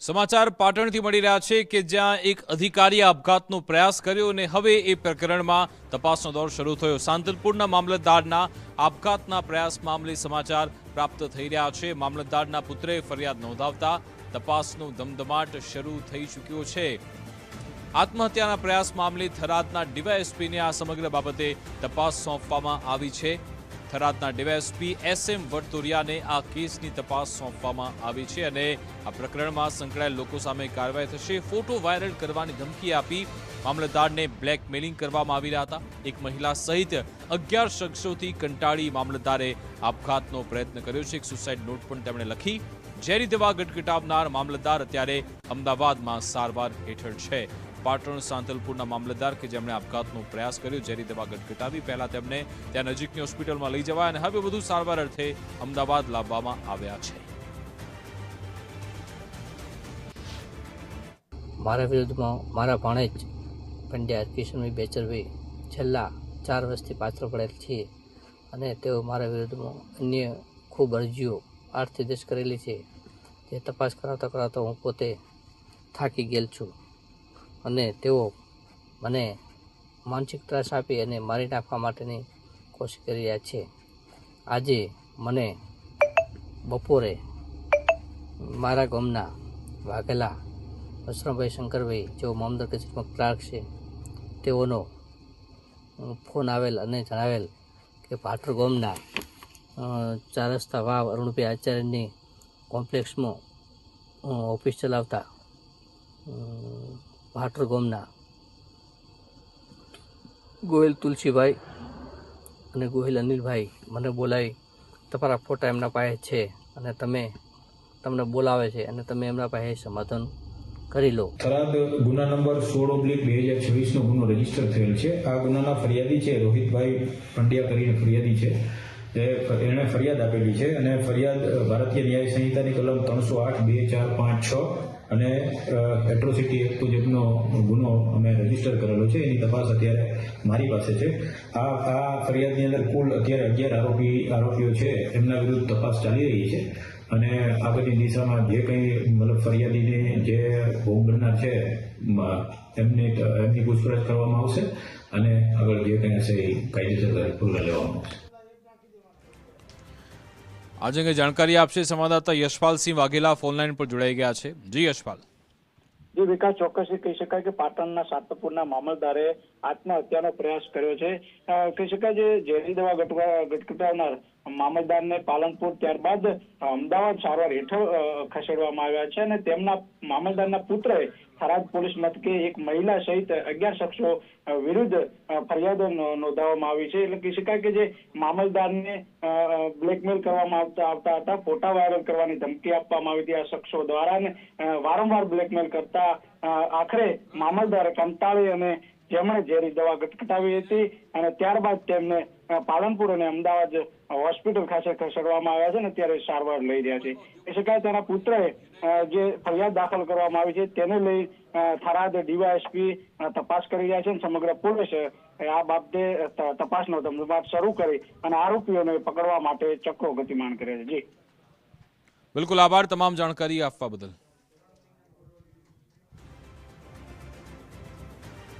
સમાચાર પાટણથી મળી રહ્યા છે કે જ્યાં એક અધિકારીએ આપઘાતનો પ્રયાસ કર્યો અને હવે એ પ્રકરણમાં તપાસનો દોર શરૂ થયો. સાંતલપુરના મામલતદારના આપઘાતના પ્રયાસ મામલે સમાચાર પ્રાપ્ત થઈ રહ્યા છે. મામલતદારના પુત્રે ફરિયાદ નોંધાવતા તપાસનો ધમધમાટ શરૂ થઈ ચૂક્યો છે. આત્મહત્યાના પ્રયાસ મામલે થરાદના ડીવાયએસપીને આ સમગ્ર બાબતે તપાસ સોંપવામાં આવી છે. થરાદના ડીવાયએસપી એસ એમ વટતોરિયાને આ કેસની તપાસ સોંપવામાં આવી છે અને આ પ્રકરણમાં સંકળાયેલ લોકો સામે કાર્યવાહી થશે. ફોટો વાયરલ કરવાની ધમકી આપી મામલતદારને બ્લેકમેલિંગ કરવામાં આવી રહ્યા હતા. એક મહિલા સહિત અગિયાર શખ્સોથી કંટાળી મામલતદારે આપઘાતનો પ્રયત્ન કર્યો છે. એક સુસાઇડ નોટ પણ તેમણે લખી, ઝેરી દવા ગટગટાવનાર મામલતદાર અત્યારે અમદાવાદમાં સારવાર હેઠળ છે. પાટણ સાંતલપુરના મામલતદાર કે જેમણે આપઘાતનો પ્રયાસ કર્યો, ઝેરી દવા ગટગટાવી, પહેલા તેમને ત્યાં નજીકની હોસ્પિટલમાં લઈ જવાયા અને હવે વધુ સારવાર અર્થે અમદાવાદ લાવવામાં આવ્યા છે. મારા વિરુદ્ધમાં મારા ભાણેજ પંડ્યા કિશનભાઈ બેચરભાઈ છેલ્લા ચાર વર્ષથી પાછળ પડેલ છે અને તેઓ મારા વિરુદ્ધમાં અન્ય ખૂબ અરજીઓ આર્થિક દેશ કરેલી છે. જે તપાસ કરાવતા કરાવતા હું પોતે થાકી ગયેલ છું. અને તેઓ મને માનસિક ત્રાસ આપી અને મારી નાખવા માટેની કોશિશ કરી રહ્યા છે. આજે મને બપોરે મારા ગામના વાઘેલા વસરામભાઈ શંકરભાઈ જેઓ મામદર કચેરીમાં ક્લાર્ક છે, તેઓનો ફોન આવેલ અને જણાવેલ કે ભાટર ગામના ચાર રસ્તા વાવ અરુણભાઈ આચાર્યની કોમ્પ્લેક્સમાં ઓફિસ ચલાવતા ભાટર ગામના ગોયલ તુલસીભાઈ અને ગોહિલ અનિલભાઈ મને બોલાવી, તમારા ફોટા એમના પાસે છે અને તમે તમને બોલાવે છે અને તમે એમના પાસે સમાધાન કરી લો. થરાદ ગુના નંબર સોળ ઓબ્લિક બે હજાર છવ્વીસનો ગુનો રજિસ્ટર થયેલ છે. આ ગુનાના ફરિયાદી છે રોહિતભાઈ પંડ્યા કરીને ફરિયાદી છે. તે એણે ફરિયાદ આપેલી છે અને ફરિયાદ ભારતીય ન્યાય સંહિતાની કલમ ત્રણસો આઠ, બે, ચાર, પાંચ, છ અને એટ્રોસિટી એક્ટ મુજબનો ગુનો અમે રજિસ્ટર કરેલો છે. એની તપાસ અત્યારે મારી પાસે છે. આ આ ફરિયાદની અંદર કુલ અત્યારે અગિયાર આરોપી, આરોપીઓ છે. એમના વિરુદ્ધ તપાસ ચાલી રહી છે. અને આ બધી દિશામાં જે કંઈ મતલબ ફરિયાદીને જે ભોગ બનનાર છે એમની એમની પૂછપરછ કરવામાં આવશે અને આગળ જે કંઈ હશે એ કાયદેસર પગલાં લેવામાં આવશે. આજે અંગે જાણકારી આપશે સંવાદદાતા યશપાલસિંહ વાઘેલા ફોનલાઈન પર જોડાઈ ગયા છે. જી યશપાલ. જે વિકાસ ચોક્કસથી કહી શકાય કે પાટણના સાતપુરના મામલદારે આત્મહત્યાનો પ્રયાસ કર્યો છે. કહી શકાય જે ઝેરી દવા ગટવા- ગટગટાવનાર મામલદારને પાલનપુર ત્યારબાદ અમદાવાદ સારવાર હેઠળ ખસેડવામાં આવ્યા છે અને તેમના મામલદારના પુત્રએ થરાદ પોલીસ મથકે એક મહિલા સહિત અગિયાર શખ્સો વિરુદ્ધ ફરિયાદો નોંધાવવામાં આવી છે. એટલે કહી શકાય કે જે મામલદારને બ્લેકમેલ કરવામાં આવતા આવતા હતા, ફોટા વાયરલ કરવાની ધમકી આપવામાં આવી હતી આ શખ્સો દ્વારા અને વારંવાર બ્લેકમેલ કરતા આખરે મામલદારે કંટાળી અને જેમણે ઝેરી દવા ગટગટાવી હતી અને ત્યારબાદ તેમને પાલનપુર અને અમદાવાદ હોસ્પિટલ ખાતે ખસેડવામાં આવ્યા છે અને ત્યારે સારવાર લઈ રહ્યા છે. એ શકાય તેના પુત્રએ જે ફરિયાદ દાખલ કરવામાં આવી છે તેને લઈ થરાદ ડીવાયએસપી તપાસ કરી રહ્યા છે અને સમગ્ર પોલીસ આ બાબતે તપાસનો ધમધમાટ શરૂ કરી અને આરોપીઓને પકડવા માટે ચક્રો ગતિમાન કર્યા છે. જી. બિલકુલ આભાર. તમામ જાણકારી આપવા બદલ.